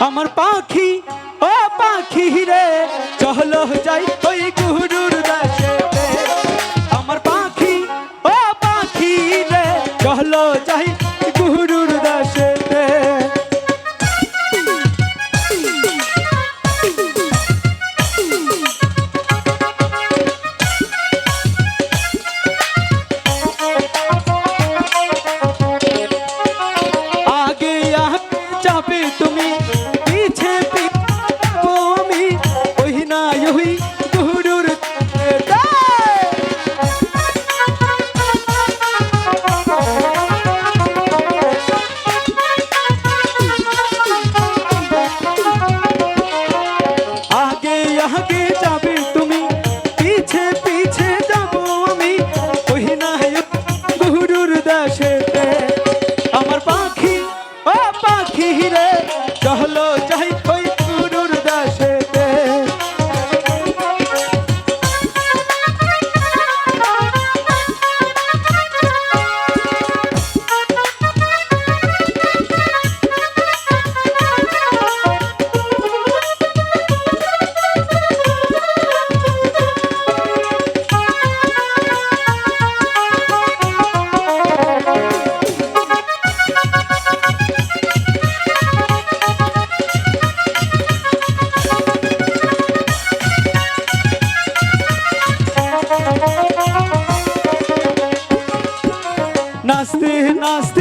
আমার পাখি ও পাখি রে চলো যাই ওই গুরুর দেশেতে পাখি রে চহলো নাচতে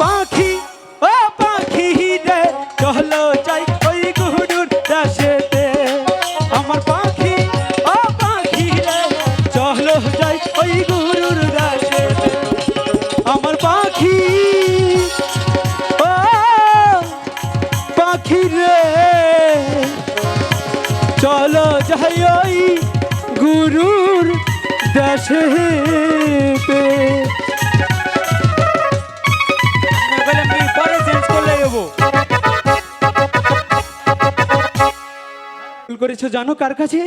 পাখি, ও পাখি রে, চলো যাই ওই গুরুর দাসেতে। আমার পাখি, ও পাখি রে, চলো যাই ওই গুরুর দাসেতে। আমার পাখি, ও পাখি রে, চলো যাই ওই গুরুর দেশেতে করেছ জানো কার কাছে?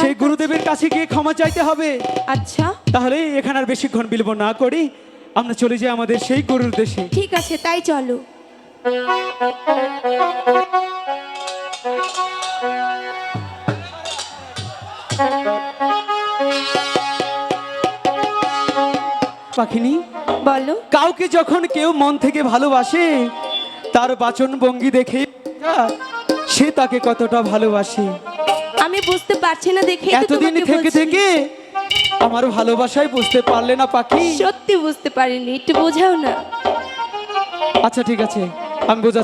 সেই গুরুদেবের কাছে গিয়ে ক্ষমা চাইতে হবে। আচ্ছা। তাহলে এখানে আর বেশিক্ষণ বিলম্ব না করি। আমরা চলে যাই আমাদের সেই গরুর দেশে। ঠিক আছে তাই চলো। পাখিনি? বলো। কাউকে যখন কেউ মন থেকে ভালোবাসে তার বাচন ভঙ্গি দেখে সে তাকে কতটা ভালোবাসে। আমি বুঝতে পারছি না দেখে এতদিন থেকে থেকে আমার ভালোবাসায় বুঝতে পারলে না পাখি? সত্যি বুঝতে পারিনি একটু বোঝাও না। আচ্ছা ঠিক আছে আমি বোঝাচ্ছি।